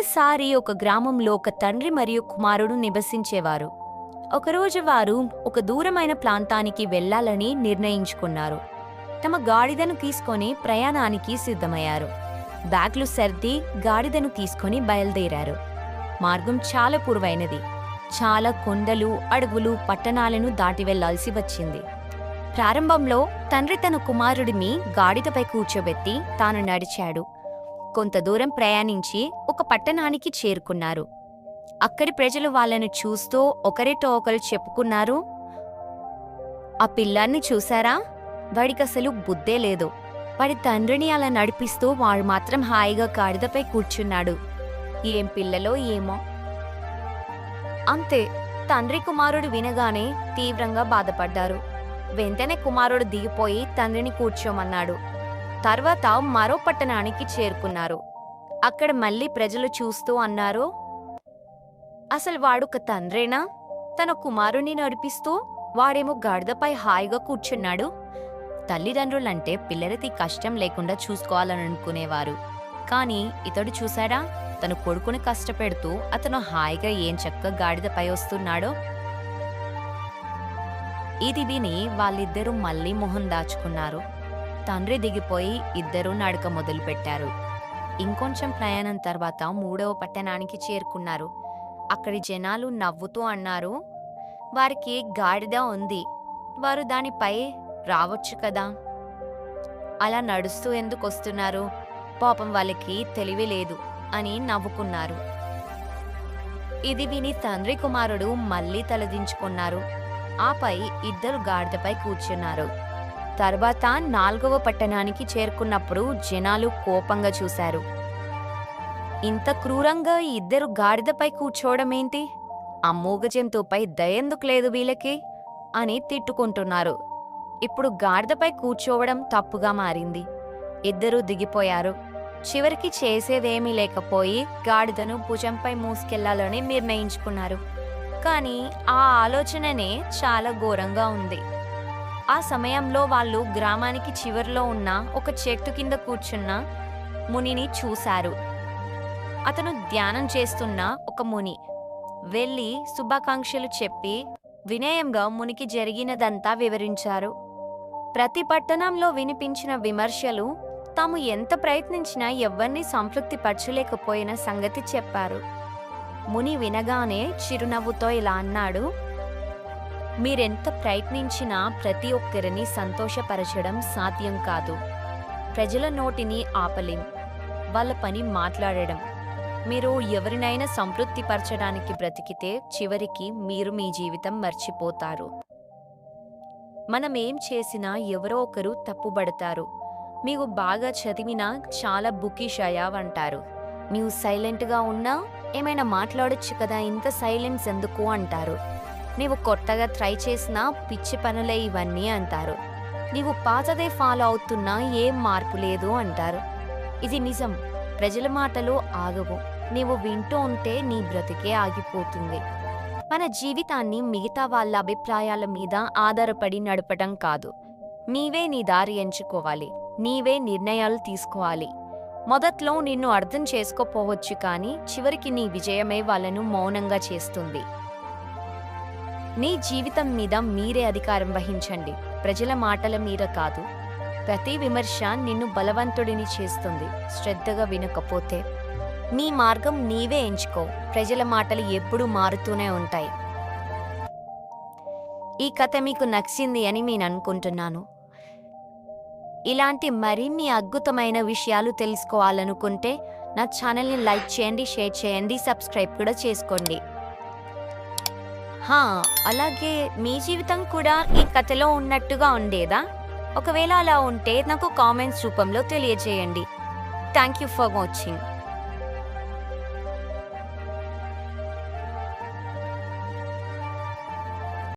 ఒకసారి ఒక గ్రామంలో ఒక తండ్రి మరియు కుమారుడు నివసించేవారు. ఒకరోజు వారు ఒక దూరమైన ప్రాంతానికి వెళ్ళాలని నిర్ణయించుకున్నారు. తమ గాడిదను తీసుకొని ప్రయాణానికి సిద్ధమయ్యారు. బ్యాగ్లు సర్ది గాడిదను తీసుకొని బయలుదేరారు. మార్గం చాలా పురువైనది చాలా కొండలు అడవులు పట్టణాలను దాటి వెళ్ళాల్సి వచ్చింది. ప్రారంభంలో తండ్రి తన కుమారుడిని గాడిదపై కూర్చోబెట్టి తాను నడిచాడు. కొంత దూరం ప్రయాణించి ఒక పట్టణానికి చేరుకున్నారు. అక్కడి ప్రజలు వాళ్ళను చూస్తూ ఒకరితో ఒకరు చెప్పుకున్నారు. ఆ పిల్లాన్ని చూసారా వాడికి అసలు బుద్ధే లేదు. వాడి తండ్రిని అలా నడిపిస్తూ వాడు మాత్రం హాయిగా కాడిదపై కూర్చున్నాడు. ఏం పిల్లలో ఏమో. అంతే తండ్రి కుమారుడు వినగానే తీవ్రంగా బాధపడ్డారు. వెంటనే కుమారుడు దిగిపోయి తండ్రిని కూర్చోమన్నాడు. తర్వాత మరో పట్టణానికి చేరుకున్నారు. అక్కడ మళ్ళీ ప్రజలు చూస్తూ అన్నారు? అసలు వాడొక తండ్రేనా? తన కుమారుని నడిపిస్తూ వాడేమో గాడిదపై హాయిగా కూర్చున్నాడు. తల్లిదండ్రులంటే పిల్లలకి కష్టం లేకుండా చూసుకోవాలని అనుకునేవారు కానీ ఇతడు చూశాడా? తన కొడుకుని కష్టపెడుతూ అతను హాయిగా ఏం చక్క గాడిదపై వస్తున్నాడో? ఇది విని వాళ్ళిద్దరూ మళ్ళీ మొహం దాచుకున్నారు. తండ్రి దిగిపోయి ఇద్దరూ నడక మొదలుపెట్టారు. ఇంకొంచెం ప్రయాణం తర్వాత మూడవ పట్టణానికి చేరుకున్నారు. అక్కడి జనాలు నవ్వుతూ అన్నారు వారికి గాడిద ఉంది. వారు దానిపై రావచ్చు కదా? అలా నడుస్తూ ఎందుకు వస్తున్నారు? పాపం వాళ్ళకి తెలివి లేదు అని నవ్వుకున్నారు. ఇది విని తండ్రి కుమారుడు మళ్ళీ తలదించుకున్నారు. ఆపై ఇద్దరు గాడిదపై కూర్చున్నారు. తర్వాత నాల్గవ పట్టణానికి చేరుకున్నప్పుడు జనాలు కోపంగా చూశారు. ఇంత క్రూరంగా ఈ ఇద్దరు గాడిదపై కూర్చోవడమేంటి? ఆ మూగ జంతువుపై దయందుకు లేదు వీళ్ళకి? అని తిట్టుకుంటున్నారు. ఇప్పుడు గాడిదపై కూర్చోవడం తప్పుగా మారింది. ఇద్దరూ దిగిపోయారు. చివరికి చేసేదేమీ లేకపోయి గాడిదను భుజంపై మూసుకెళ్ళాలని నిర్ణయించుకున్నారు. కానీ ఆ ఆలోచననే చాలా ఘోరంగా ఉంది. ఆ సమయంలో వాళ్ళు గ్రామానికి చివరిలో ఉన్న ఒక చెట్టు కింద కూర్చున్న మునిని చూశారు. అతను ధ్యానం చేస్తున్న ఒక ముని వెళ్ళి శుభాకాంక్షలు చెప్పి వినయంగా మునికి జరిగినదంతా వివరించారు. ప్రతి పట్టణంలో వినిపించిన విమర్శలు తాము ఎంత ప్రయత్నించినా ఎవ్వరినీ సంతృప్తిపరచలేకపోయిన సంగతి చెప్పారు. ముని వినగానే చిరునవ్వుతో ఇలా అన్నాడు మీరెంత ప్రయత్నించినా ప్రతి ఒక్కరిని సంతోషపరచడం సాధ్యం కాదు. ప్రజల నోటిని ఆపలేం. వాళ్ళ పని మాట్లాడడం. మీరు ఎవరినైనా సంతృప్తిపరచడానికి బ్రతికితే చివరికి మీరు మీ జీవితం మర్చిపోతారు. మనం ఏం చేసినా ఎవరో ఒకరు తప్పుబడతారు. మీకు బాగా చదివినా చాలా బుకిష్ అయ్యావంటారు. నీవు సైలెంట్గా ఉన్నా ఏమైనా మాట్లాడొచ్చు కదా ఇంత సైలెన్స్ ఎందుకు అంటారు. నీవు కొత్తగా ట్రై చేసినా పిచ్చి పనులే ఇవన్నీ అంటారు. నీవు పాతదే ఫాలో అవుతున్నా ఏం మార్పు లేదు అంటారు. ఇది నిజం. ప్రజల మాటలు ఆగవు. నీవు వింటూ ఉంటే నీ బ్రతికే ఆగిపోతుంది. మన జీవితాన్ని మిగతా వాళ్ళ అభిప్రాయాల మీద ఆధారపడి నడపడం కాదు. నీవే నీ దారి ఎంచుకోవాలి. నీవే నిర్ణయాలు తీసుకోవాలి. మొదట్లో నిన్ను అర్థం చేసుకోపోవచ్చు కానీ చివరికి నీ విజయమే వాళ్ళను మౌనంగా చేస్తుంది. నీ జీవితం మీద మీరే అధికారం వహించండి. ప్రజల మాటల మీద కాదు. ప్రతి విమర్శ నిన్ను బలవంతుడిని చేస్తుంది. శ్రద్ధగా వినకపోతే నీ మార్గం నీవే ఎంచుకో. ప్రజల మాటలు ఎప్పుడూ మారుతూనే ఉంటాయి. ఈ కథ మీకు నచ్చింది అని నేను అనుకుంటున్నాను. ఇలాంటి మరిన్ని అద్భుతమైన విషయాలు తెలుసుకోవాలనుకుంటే నా ఛానల్ని లైక్ చేయండి షేర్ చేయండి సబ్స్క్రైబ్ కూడా చేసుకోండి. హా అలాగే మీ జీవితం కూడా ఈ కథలో ఉన్నట్టుగా ఉండేదా? ఒకవేళ అలా ఉంటే నాకు కామెంట్స్ రూపంలో తెలియజేయండి. Thank you for watching.